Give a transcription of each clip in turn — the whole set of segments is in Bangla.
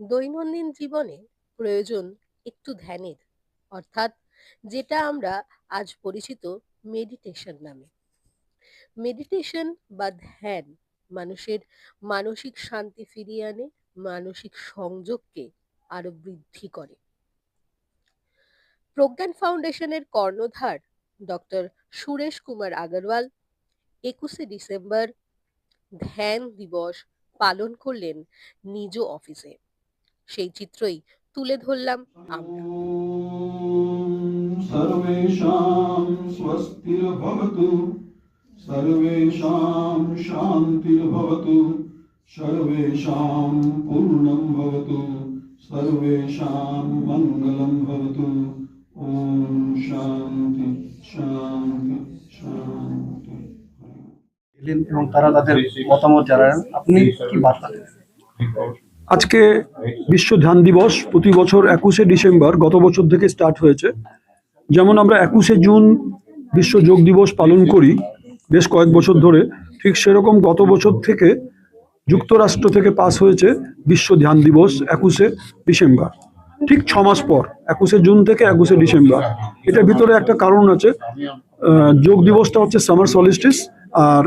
দৈনন্দিন জীবনে প্রয়োজন একটু ধ্যানের অর্থাৎ যেটা আমরা আজ পরিচিত মেডিটেশন নামে। মেডিটেশন বা ধ্যান মানুষের মানসিক শান্তি ফিরিয়ে আনে, মানসিক সংযোগকে আরও বৃদ্ধি করে। প্রজ্ঞান ফাউন্ডেশনের কর্ণধার ডক্টর সুরেশ কুমার আগরওয়াল একুশে ডিসেম্বর ধ্যান দিবস পালন করলেন নিজ অফিসে সেই চিত্রই তুলে ধরলাম আমরা। সর্বেশাম স্বস্তির ভবতু सर्वेषां शान्तिर्भवतु सर्वेषां पूर्णं भवतु सर्वेषां मङ्गलं भवतु ॐ शान्ति शान्ति शान्ति এলেন এবং তারা তাদের মতামত জানালেন আপনি কি বার্তা দেবেন? আজকে বিশ্ব ধ্যান দিবস প্রতি বছর একুশে ডিসেম্বর গত বছর থেকে স্টার্ট হয়েছে যেমন আমরা একুশে জুন বিশ্ব যোগ দিবস পালন করি বেশ কয়েক বছর ধরে ঠিক সেরকম গত বছর থেকে যুক্তরাষ্ট্র থেকে পাস হয়েছে বিশ্ব ধ্যান দিবস একুশে ডিসেম্বর। ঠিক ছ মাস পর, একুশে জুন থেকে একুশে ডিসেম্বর। এটার ভিতরে একটা কারণ আছে যোগ দিবসটা হচ্ছে সামার সলিস্টিস আর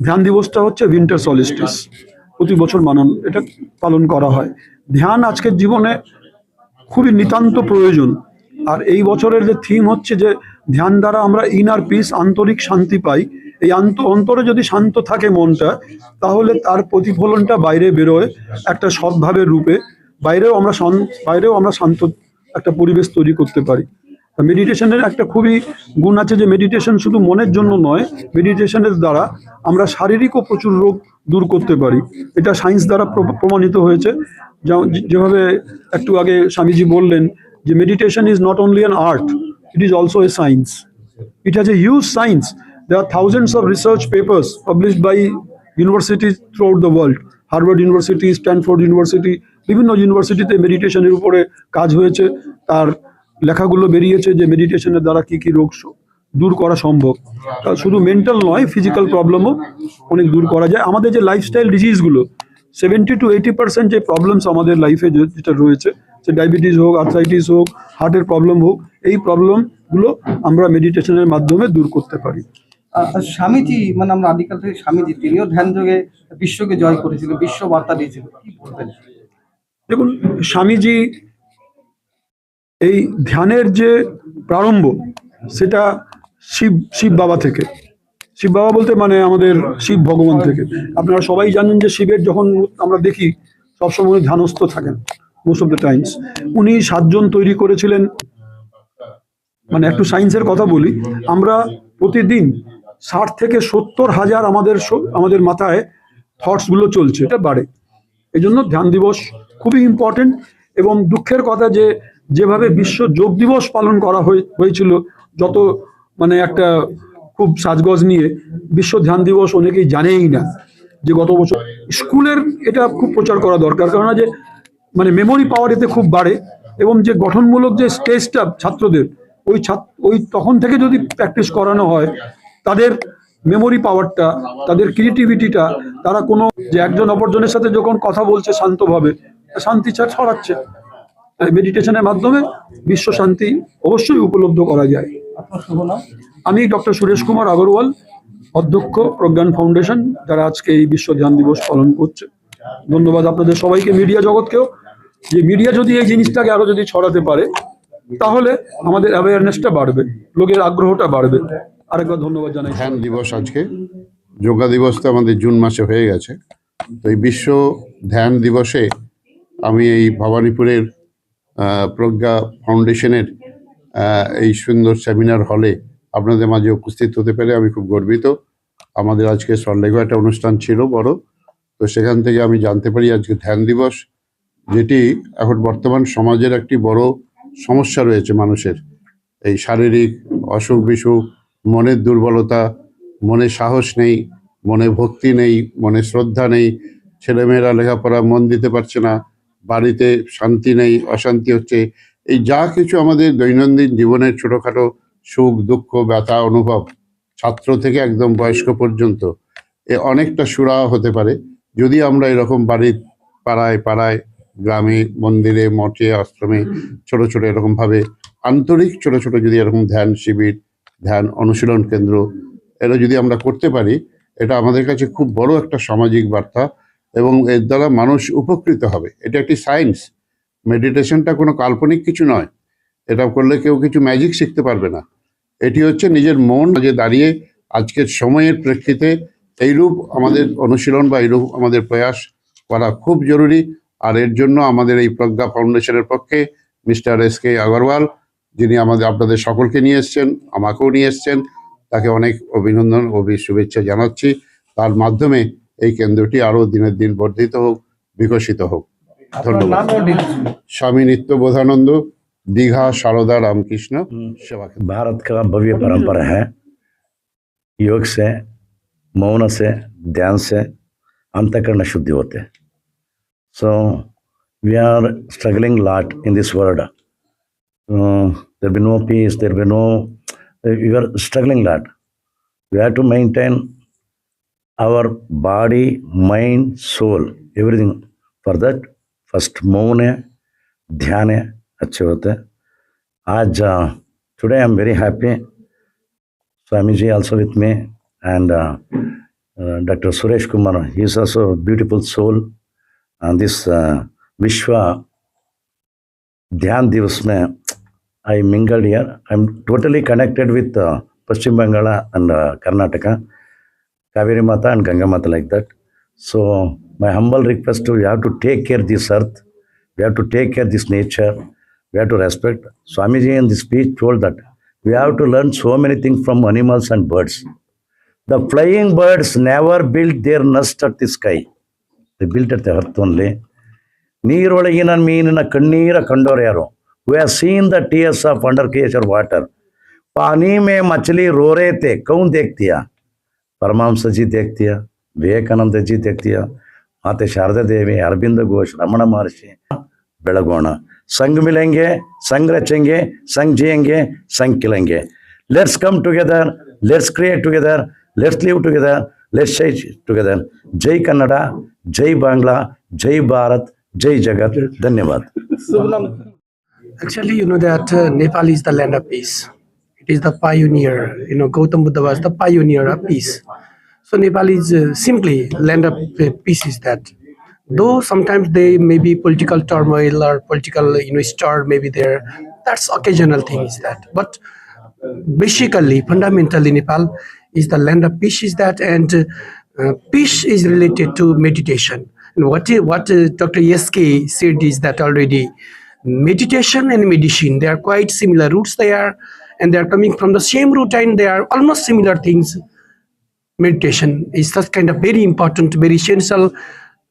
ধ্যান দিবসটা হচ্ছে উইন্টার সলিস্টিস। প্রতি বছর মানন, এটা পালন করা হয়। ধ্যান আজকের জীবনে খুবই নিতান্ত প্রয়োজন। আর এই বছরের যে থিম হচ্ছে যে ধ্যান দ্বারা আমরা ইনার পিস আন্তরিক শান্তি পাই। এই আন্ত অন্তরে যদি শান্ত থাকে মনটা, তাহলে তার প্রতিফলনটা বাইরে বেরোয় একটা সদ্ভাবের রূপে। বাইরেও আমরা বাইরেও আমরা শান্ত একটা পরিবেশ তৈরি করতে পারি। মেডিটেশনের একটা খুবই গুণ আছে যে মেডিটেশন শুধু মনের জন্য নয় মেডিটেশনের দ্বারা আমরা শারীরিকও প্রচুর রোগ দূর করতে পারি। এটা সায়েন্স দ্বারা প্র- প্রমাণিত হয়েছে। যেভাবে একটু আগে স্বামীজি বললেন যে meditation is not only an art it is also a science It has a huge science. There are thousands of research papers published by universities throughout the world. Harvard university Stanford university বিভিন্ন ইউনিভার্সিটিতে মেডিটেশনের উপরে কাজ হয়েছে তার লেখাগুলো বেরিয়েছে যে মেডিটেশনের দ্বারা কি কি রোগ দূর করা সম্ভব শুধু মেন্টাল নয় ফিজিক্যাল প্রবলেমও অনেক দূর করা যায় আমাদের যে লাইফস্টাইল ডিজিজগুলো সেভেন্টি টু এইটি পার্সেন্ট যে প্রবলেমস আমাদের লাইফে যেটা রয়েছে, সে ডায়াবেটিস হোক আর্থ্রাইটিস হোক হার্টের প্রবলেম হোক এই প্রবলেমগুলো আমরা মেডিটেশনের মাধ্যমে দূর করতে পারি। স্বামীজি মানে আমরা আদিকাল থেকে স্বামীজি তিনিও ধ্যান যোগে বিশ্বকে জয় করেছিল বিশ্ব বার্তা দিয়েছিল। কি বলবেন? দেখুন স্বামীজি এই ধ্যানের যে প্রারম্ভ সেটা শিব শিব বাবা থেকে। শিব বাবা বলতে মানে আমাদের শিব ভগবান থেকে। আপনারা সবাই জানেন যে শিবের যখন আমরা দেখি সবসময় ধ্যানস্থ থাকেন মোস্ট অফ দ্য টাইমস উনি সাতজন তৈরি করেছিলেন মানে একটু সায়েন্সের কথা বলি, আমরা প্রতিদিন ষাট থেকে সত্তর হাজার আমাদের আমাদের মাথায় থটসগুলো চলছে। এটা বাড়ে। এই জন্য ধ্যান দিবস খুবই ইম্পর্টেন্ট এবং দুঃখের কথা যে, যেভাবে বিশ্ব যোগ দিবস পালন করা হয়ে- হয়েছিল, যত মানে একটা খুব সাজগজ নিয়ে বিশ্ব ধ্যান দিবস অনেকেই জানেই না যে গত বছর স্কুলের এটা খুব প্রচার করা দরকার। কারণ যে মানে মেমোরি পাওয়ার এতে খুব বাড়ে এবং যে গঠনমূলক যে স্টেজটা ছাত্রদের ওই ছাত্র ওই তখন থেকে যদি প্র্যাকটিস করানো হয় তাদের মেমোরি পাওয়ারটা তাদের ক্রিয়েটিভিটিটা তারা কোনো যে একজন অপরজনের সাথে যখন কথা বলছে শান্তভাবে শান্তি ছড়াচ্ছে। মেডিটেশনের মাধ্যমে বিশ্ব শান্তি অবশ্যই উপলব্ধ করা যায়। আমি ডক্টর সুরেশ কুমার আগরওয়াল অধ্যক্ষ প্রজ্ঞান ফাউন্ডেশন যারা আজকে এই বিশ্ব ধ্যান দিবস পালন করছে। ধন্যবাদ আপনাদের সবাইকে মিডিয়া জগৎকেও। যে মিডিয়া যদি এই জিনিসটাকে আরও যদি ছড়াতে পারে তাহলে আমাদের অ্যাওয়ারনেসটা বাড়বে, লোকের আগ্রহটা বাড়বে। আরেকবার ধন্যবাদ জানাই। ধ্যান দিবস আজকে, যোগা দিবস তো আমাদের জুন মাসে হয়ে গেছে, তো এই বিশ্ব ধ্যান দিবসে আমি এই ভবানীপুরের প্রজ্ঞা ফাউন্ডেশনের এই সুন্দর সেমিনার হলে আপনাদের মাঝে উপস্থিত হতে পেরে আমি খুব গর্বিত। আমাদের আজকে সল্লেগো একটা অনুষ্ঠান ছিল বড়, তো সেখান থেকে আমি জানতে পারি আজকে ধ্যান দিবস, যেটি এখন বর্তমান সমাজের একটি বড় সমস্যা রয়েছে মানুষের। এই শারীরিক অসুখ বিসুখ, মনের দুর্বলতা, মনে সাহস নেই, মনে ভক্তি নেই, মনে শ্রদ্ধা নেই, ছেলেমেয়েরা লেখাপড়া মন দিতে পারছে না, বাড়িতে শান্তি নেই, অশান্তি হচ্ছে। এই যা কিছু আমাদের দৈনন্দিন জীবনের ছোটোখাটো সুখ, দুঃখ, ব্যথা, অনুভব, ছাত্র থেকে একদম বয়স্ক পর্যন্ত, এ অনেকটা সুরা হতে পারে। যদি আমরা এরকম বাড়ির পাড়ায় পাড়ায় গ্রামে, মন্দিরে, মঠে, আশ্রমে ছোট ছোট এরকম ভাবে, আন্তরিক ছোট ছোট যদি এরকম ধ্যান শিবির, ধ্যান অনুশীলন কেন্দ্র, এটা যদি আমরা করতে পারি, এটা আমাদের কাছে খুব বড় একটা সামাজিক বার্তা এবং এর দ্বারা মানুষ উপকৃত হবে। এটা একটি সায়েন্স। মেডিটেশনটা কোনো কাল্পনিক কিছু নয়। এটা করলে কেউ কিছু ম্যাজিক শিখতে পারবে না। এটি হচ্ছে নিজের মন যে দাঁড়িয়ে আজকের সময়ের প্রেক্ষিতে এইরূপ আমাদের অনুশীলন বা এইরূপ আমাদের প্রয়াস করা খুব জরুরি। আর এর জন্য আমাদের এই প্রজ্ঞা ফাউন্ডেশনের পক্ষে মিস্টার এস কে আগরওয়াল যিনি আমাদের আপনাদের সকলকে নিয়ে এসছেন আমাকেও নিয়ে এসছেন তাকে অনেক অভিনন্দন ও শুভেচ্ছা জানাচ্ছি তার মাধ্যমে এই কেন্দ্রটি আরও দিনের দিন বর্ধিত হোক বিকশিত হোক আপনার ধন্যবাদ নাম ও details বলুন। স্বামী নিত্যবোধানন্দ দীঘা সারদা রামকৃষ্ণ সেবা কেন্দ্র। भारत का भव्य परंपरा है योग से मौन से ध्यान से अंतकरण शुद्धि होते हैं So we are struggling a lot in this world. Uh, there be no peace, there be no, uh, we are struggling a lot. We have to maintain our body, mind, soul, everything. For that, first Mone, dhyana, achivate. Aj, uh, today I am very happy. Swamiji also with me and uh, uh, Dr. Suresh Kumar, he is also a beautiful soul and this uh, vishwa dhyan divas mein i mingled here i'm totally connected with uh, bangala and uh, karnataka kaveri mata and ganga like that so my humble request to you have to take care this earth we have to take care this nature we have to respect. Swamiji in this speech told that we have to learn so many things from animals and birds. The flying birds never built their nest at the sky. They built at the earth only. ನೀರೊಳಗಿನ ಮೀನಿನ ಕಣ್ಣೀರ ಕಂಡೋರು ಯಾರು we are seen the tears of under creature water पानी में मछली रो रहे थे कौन देखती है परमांस जी देखती है विवेकानंद जी देखती है माते शारदा देवी अरविंद घोष रमण महर्षि ಬೆಳಗೋಣ ಸಂಘ ಮಿಲೆಂಗೆ ಸಂಘ ರಚೆಂಗೆ ಸಂಘ ಜಿಯಂಗೆ ಸಂಘ ಕಿಲೆಂಗೆ let's come together let's create together let's live together let's say it together. Jai kannada jai bangla jai bharat jai jagat. Dhanyawad actually you know that uh, nepal is the land of peace. It is the pioneer you know gautam buddha was the pioneer of peace. So nepal is uh, simply land of uh, peace is that. Though sometimes they may be political turmoil or political you know stir maybe there that's occasional thing is that. But basically fundamentally nepal is the land of peace. Is that and uh, peace is related to meditation. And what what uh, Dr. Yeske said is that already meditation and medicine they are quite similar roots they are and they are coming from the same root and they are almost similar things meditation is such kind of very important very essential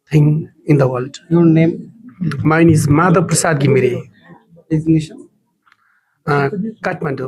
thing in the world your name mine is madhav prasad gimire uh, kathmandu